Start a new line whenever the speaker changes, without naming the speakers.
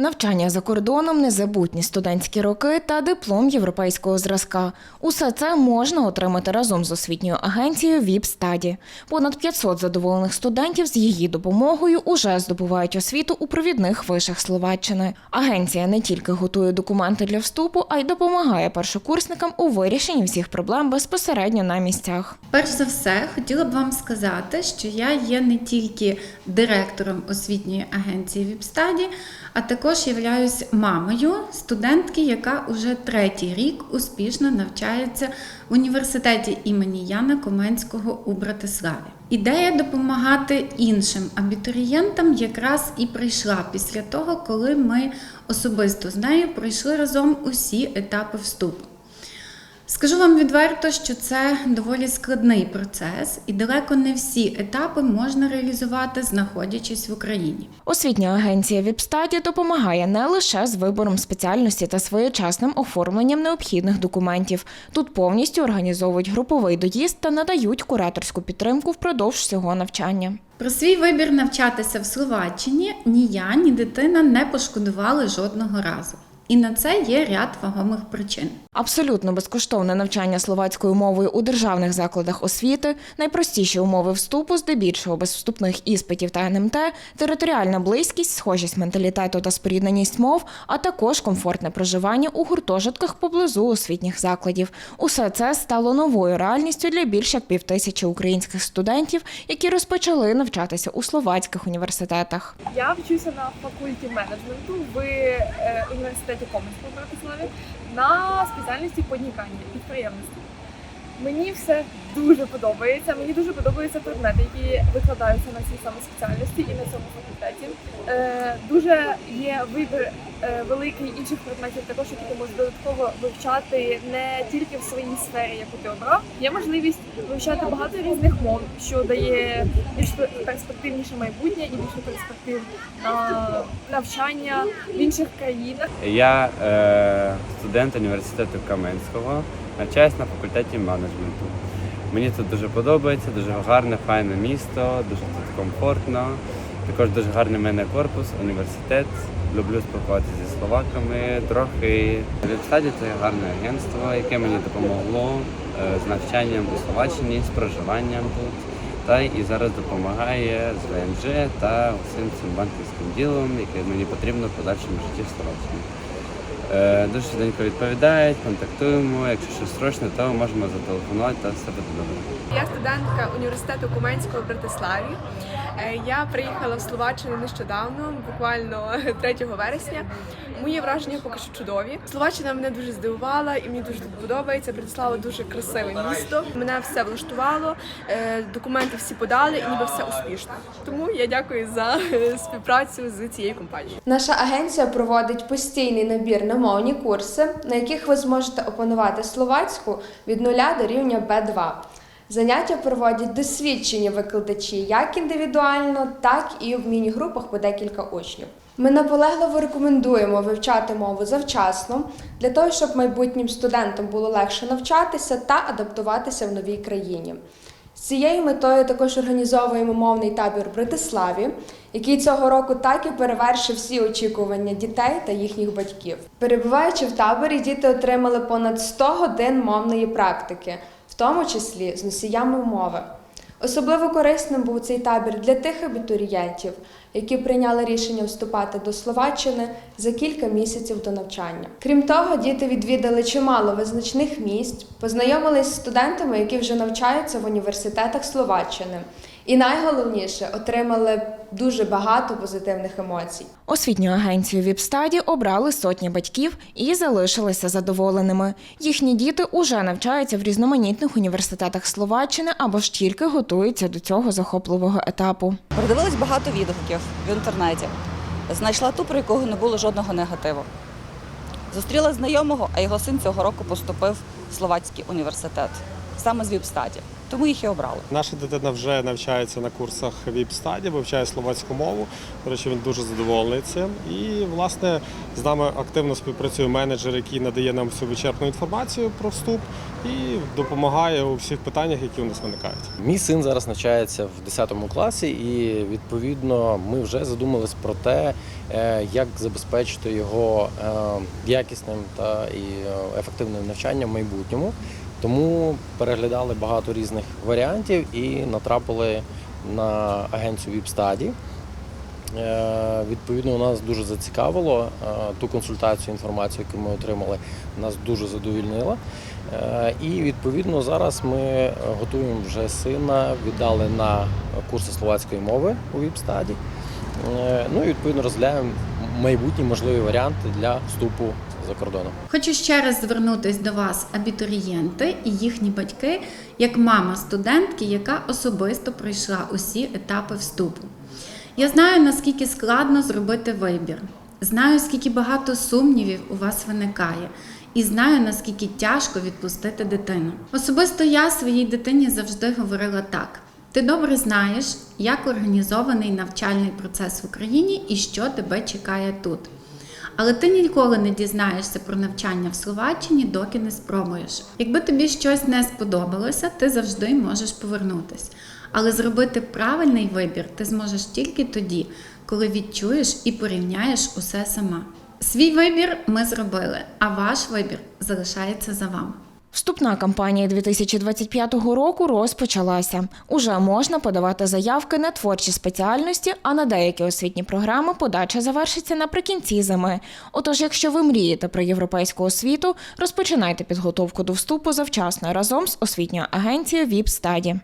Навчання за кордоном, незабутні студентські роки та диплом європейського зразка. Усе це можна отримати разом з освітньою агенцією ВІП Стаді. Понад 500 задоволених студентів з її допомогою уже здобувають освіту у провідних вишах Словаччини. Агенція не тільки готує документи для вступу, а й допомагає першокурсникам у вирішенні всіх проблем безпосередньо на місцях.
Перш за все, хотіла б вам сказати, що я є не тільки директором освітньої агенції Віпстаді, а також являюсь мамою студентки, яка уже третій рік успішно навчається в університеті імені Яна Коменського у Братиславі. Ідея допомагати іншим абітурієнтам якраз і прийшла після того, коли ми особисто з нею пройшли разом усі етапи вступу. Скажу вам відверто, що це доволі складний процес, і далеко не всі етапи можна реалізувати, знаходячись в Україні.
Освітня агенція Віпстаді допомагає не лише з вибором спеціальності та своєчасним оформленням необхідних документів. Тут повністю організовують груповий доїзд та надають кураторську підтримку впродовж всього навчання.
Про свій вибір навчатися в Словаччині ні я, ні дитина не пошкодували жодного разу. І на це є ряд вагомих причин.
Абсолютно безкоштовне навчання словацькою мовою у державних закладах освіти, найпростіші умови вступу, здебільшого без вступних іспитів та НМТ, територіальна близькість, схожість менталітету та спорідненість мов, а також комфортне проживання у гуртожитках поблизу освітніх закладів. Усе це стало новою реальністю для більш як півтисячі українських студентів, які розпочали навчатися у словацьких університетах.
Я вчуся на факульті менеджменту в е, університеті Коменського в Братиславі на спеціальності поднікання підприємництва. Мені все дуже подобається. Мені дуже подобаються предмети, які викладаються на цій самій спеціальності і на цьому факультеті. Е, дуже є вибір е, великий інших предметів, також які ти можеш додатково вивчати не тільки в своїй сфері, яку ти обрав. Є можливість вивчати багато різних мов, що дає більш перспективніше майбутнє і більше перспектив на навчання в інших країнах.
Я е, студент університету Каменського, навчаюсь на факультеті менеджменту. Мені тут дуже подобається, дуже гарне, файне місто, дуже тут комфортно. Також дуже гарний мене корпус, університет. Люблю спілкуватися зі словаками. Трохи Ліпстаді це гарне агентство, яке мені допомогло е, з навчанням у Словаччині, з проживанням тут. Та і зараз допомагає з ВНЖ та усім цим банківським ділом, яке мені потрібно в подальшому житті в Словаччині. Е, Дуже швиденько відповідають, контактуємо. Якщо щось срочне, то можемо зателефонувати та все буде добре.
Я студентка університету Куменського в Братиславі. Е, Я приїхала в Словаччину нещодавно, буквально 3 вересня. Мої враження поки що чудові. Словаччина мене дуже здивувала і мені дуже тут подобається. Братислава дуже красиве місто. Мене все влаштувало, е, документи всі подали і ніби все успішно. Тому я дякую за співпрацю з цією компанією.
Наша агенція проводить постійний набір на мовні курси, на яких ви зможете опанувати словацьку від нуля до рівня Б2. Заняття проводять досвідчені викладачі як індивідуально, так і в міні-групах по декілька учнів. Ми наполегливо рекомендуємо вивчати мову завчасно для того, щоб майбутнім студентам було легше навчатися та адаптуватися в новій країні. З цією метою також організовуємо мовний табір в Братиславі, який цього року так і перевершив всі очікування дітей та їхніх батьків. Перебуваючи в таборі, діти отримали понад 100 годин мовної практики, в тому числі з носіями мови. Особливо корисним був цей табір для тих абітурієнтів, які прийняли рішення вступати до Словаччини за кілька місяців до навчання. Крім того, діти відвідали чимало визначних місць, познайомились з студентами, які вже навчаються в університетах Словаччини. І найголовніше отримали дуже багато позитивних емоцій.
Освітню агенцію Віпстаді обрали сотні батьків і залишилися задоволеними. Їхні діти уже навчаються в різноманітних університетах Словаччини або ж тільки готуються до цього захопливого етапу.
Продивилась багато відгуків в інтернеті. Знайшла ту, про якого не було жодного негативу. Зустріла знайомого, а його син цього року поступив в Словацький університет, саме з Віпстаді. Тому їх і обрали.
Наша дитина вже навчається на курсах ВІП-стаді, вивчає словацьку мову. До речі, він дуже задоволений цим. І, власне, з нами активно співпрацює менеджер, який надає нам всю вичерпну інформацію про вступ і допомагає у всіх питаннях, які у нас виникають.
Мій син зараз навчається в 10 класі, і відповідно ми вже задумались про те, е, як забезпечити його е, якісним та і е, ефективним навчанням в майбутньому. Тому переглядали багато різних варіантів і натрапили на агенцію Віпстаді. Е, Відповідно, нас дуже зацікавило е, ту консультацію, інформацію, яку ми отримали, нас дуже задовільнила. Е, І відповідно зараз ми готуємо вже сина, віддали на курси словацької мови у Віпстаді. Ну і відповідно розглядаємо майбутні можливі варіанти для вступу за кордоном.
Хочу ще раз звернутися до вас, абітурієнти і їхні батьки, як мама студентки, яка особисто пройшла усі етапи вступу. Я знаю, наскільки складно зробити вибір. Знаю, скільки багато сумнівів у вас виникає, і знаю, наскільки тяжко відпустити дитину. Особисто я своїй дитині завжди говорила так: ти добре знаєш, як організований навчальний процес в Україні і що тебе чекає тут. Але ти ніколи не дізнаєшся про навчання в Словаччині, доки не спробуєш. Якби тобі щось не сподобалося, ти завжди можеш повернутися. Але зробити правильний вибір ти зможеш тільки тоді, коли відчуєш і порівняєш усе сама. Свій вибір ми зробили, а ваш вибір залишається за вами.
Вступна кампанія 2025 року розпочалася. Уже можна подавати заявки на творчі спеціальності, а на деякі освітні програми подача завершиться наприкінці зими. Отож, якщо ви мрієте про європейську освіту, розпочинайте підготовку до вступу завчасно разом з освітньою агенцією ВІП Стаді.